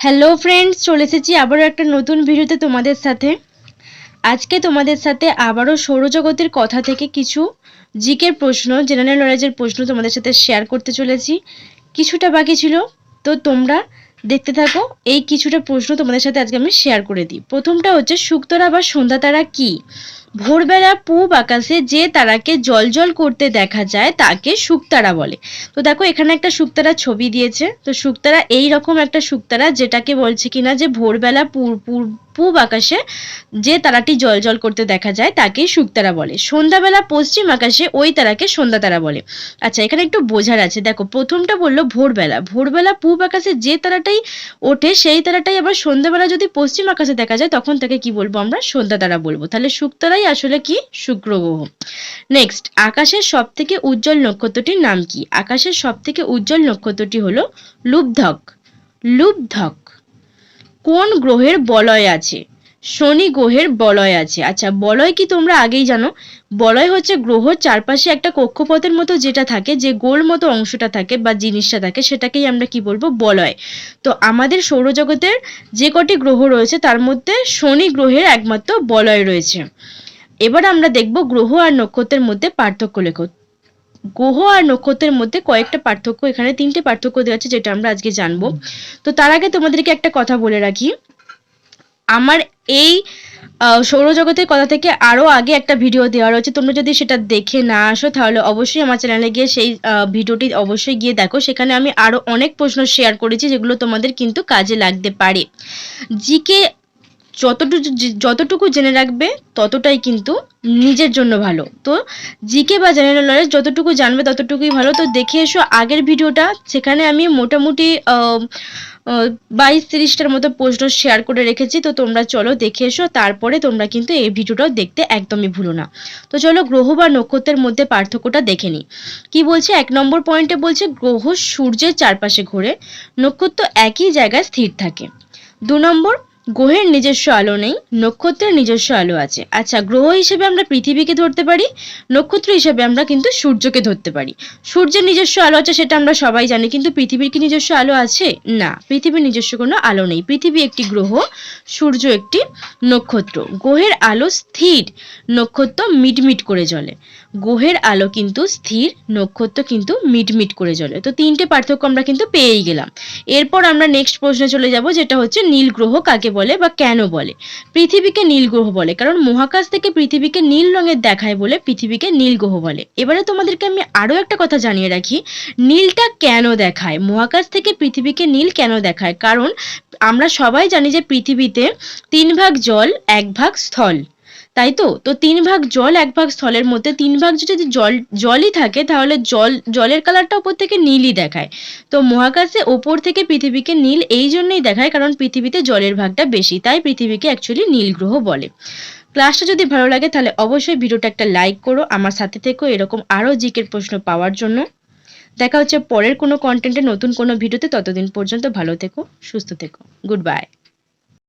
Hello friends চলে এসেছি আবারও একটা নতুন ভিডিওতে তোমাদের সাথে। আজকে তোমাদের সাথে আবারও সৌরজগতের কথা থেকে কিছু জিকের প্রশ্ন জেনারেল নলেজের প্রশ্ন তোমাদের সাথে শেয়ার করতে চলেছি। কিছুটা বাকি ছিল, তো তোমরা দেখতে থাকো, এই কিছুটা প্রশ্ন তোমাদের সাথে আজকে আমি শেয়ার করে দিই। প্রথমটা হচ্ছে, শুক্তরা বা সন্ধ্যা তারা কী? ভোরবেলা পূব আকাশে যে তারাকে জল জল করতে দেখা যায়, তাকে শুকতারা বলে। তো দেখো, এখানে একটা শুকতারা ছবি দিয়েছে। তো শুকতারা এই রকম একটা শুকতারা যেটাকে বলছে কিনা যে ভোরবেলা পূব আকাশে যে তারাটি জল জল করতে দেখা যায় তাকেই শুকতারা বলে। সন্ধ্যাবেলা পশ্চিম আকাশে ওই তারাকে সন্ধ্যা তারা বলে। আচ্ছা এখানে একটু বোঝার আছে। দেখো, প্রথমটা বলল ভোরবেলা। ভোরবেলা পূব আকাশে যে তারাটাই ওঠে, সেই তারাটাই আবার সন্ধ্যাবেলা যদি পশ্চিম আকাশে দেখা যায়, তখন তাকে কি বলব আমরা? সন্ধ্যা তারা বলব। তাহলে শুকতারাই আসলে কি? শুক্র গ্রহ নেক্সট আকাশের সব থেকে উজ্জ্বল নক্ষত্রটির নাম কি? আকাশের সব থেকে উজ্জ্বল নক্ষত্রটি হলো লুব্ধক। লুব্ধক কোন গ্রহের বলয় আছে? শনি গ্রহের বলয় আছে। আচ্ছা বলয় কি তোমরা আগেই জানো? বলয় হচ্ছে গ্রহর চারপাশে একটা কক্ষপথের মতো যেটা থাকে, যে গোল মতো অংশটা থাকে বা জিনিসটা থাকে, সেটাকেই আমরা কি বলব? বলয়। তো আমাদের সৌরজগতের যে কটি গ্রহ রয়েছে, তার মধ্যে শনি গ্রহের একমাত্র বলয় রয়েছে। এবার আমরা দেখব গ্রহ আর নক্ষত্রের মধ্যে পার্থক্য লেখো। গ্রহ আর নক্ষত্রের মধ্যে কয়েকটা পার্থক্য, এখানে তিনটে পার্থক্য দেওয়া আছে যেটা আমরা আজকে জানব। তো তার আগে তোমাদেরকে একটা কথা বলে রাখি। আমার এই সৌরজগতের কথা থেকে আরও আগে একটা ভিডিও দেওয়া রয়েছে। তোমরা যদি সেটা দেখে না আসো, তাহলে অবশ্যই আমার চ্যানেলে গিয়ে সেই ভিডিওটি অবশ্যই গিয়ে দেখো। সেখানে আমি আরও অনেক প্রশ্ন শেয়ার করেছি, যেগুলো তোমাদের কিন্তু কাজে লাগতে পারে। জিকে যতটুকু যতটুকু জেনে রাখবে, ততটাই কিন্তু নিজের জন্য ভালো। তো জিকে বা জেনারেল নলেজ যতটুকু জানবে, ততটুকুই ভালো। তো দেখে এসো আগের ভিডিওটা, সেখানে আমি মোটামুটি বাইশ তিরিশটার মতো প্রশ্ন শেয়ার করে রেখেছি। তো তোমরা চলো দেখে এসো, তারপরে তোমরা কিন্তু এই ভিডিওটাও দেখতে একদমই ভুলো না। তো চলো গ্রহ বা নক্ষত্রের মধ্যে পার্থক্যটা দেখে নিই। কী বলছে? এক নম্বর পয়েন্টে বলছে, গ্রহ সূর্যের চারপাশে ঘোরে, নক্ষত্র একই জায়গায় স্থির থাকে। দু নম্বর গ্রহের নিজস্ব আলো নেই, নক্ষত্রের নিজস্ব আলো আছে। আচ্ছা গ্রহ হিসেবে আমরা পৃথিবীকে ধরতে পারি, নক্ষত্র হিসেবে আমরা কিন্তু সূর্যকে ধরতে পারি। সূর্যের নিজস্ব আলো আছে সেটা আমরা সবাই জানি, কিন্তু পৃথিবীর কি নিজস্ব আলো আছে? না, পৃথিবীর নিজস্ব কোনো আলো নেই। পৃথিবী একটি গ্রহ, সূর্য একটি নক্ষত্র। গ্রহের আলো স্থির, নক্ষত্র মিটমিট করে জ্বলে। গ্রহের আলো কিন্তু স্থির, নক্ষত্র কিন্তু মিটমিট করে জ্বলে। তো তিনটে পার্থক্য আমরা কিন্তু পেয়েই গেলাম। এরপর আমরা নেক্সট প্রশ্নে চলে যাব, যেটা হচ্ছে নীল গ্রহ কাকে বলে বা কেন বলে? পৃথিবীকে নীল গ্রহ বলে। কারণ মহাকাশ থেকে পৃথিবীকে নীল রঙের দেখায় বলে পৃথিবীকে নীল গ্রহ বলে। এবারে তোমাদেরকে আমি আরও একটা কথা জানিয়ে রাখি। নীলটা কেন দেখায়? মহাকাশ থেকে পৃথিবীকে নীল কেন দেখায়? কারণ আমরা সবাই জানি যে পৃথিবীতে তিন ভাগ জল, এক ভাগ স্থল। তাই তো? তো তিন ভাগ জল, এক ভাগ স্থলের মধ্যে। তিন ভাগ যদি জল, জলই থাকে, তাহলে জল, জলের কালারটা ওপর থেকে নীলই দেখায়। তো মহাকাশে ওপর থেকে পৃথিবীকে নীল এই জন্যই দেখায়, কারণ পৃথিবীতে জলের ভাগটা বেশি, তাই পৃথিবীকে অ্যাকচুয়ালি নীল গ্রহ বলে। ক্লাসটা যদি ভালো লাগে, তাহলে অবশ্যই ভিডিওটা একটা লাইক করো। আমার সাথে থেকেও এরকম আরও জিকের প্রশ্ন পাওয়ার জন্য। দেখা হচ্ছে পরের কোনো কন্টেন্টে নতুন কোনো ভিডিওতে ততদিন পর্যন্ত ভালো থেকো, সুস্থ থেকো। Good bye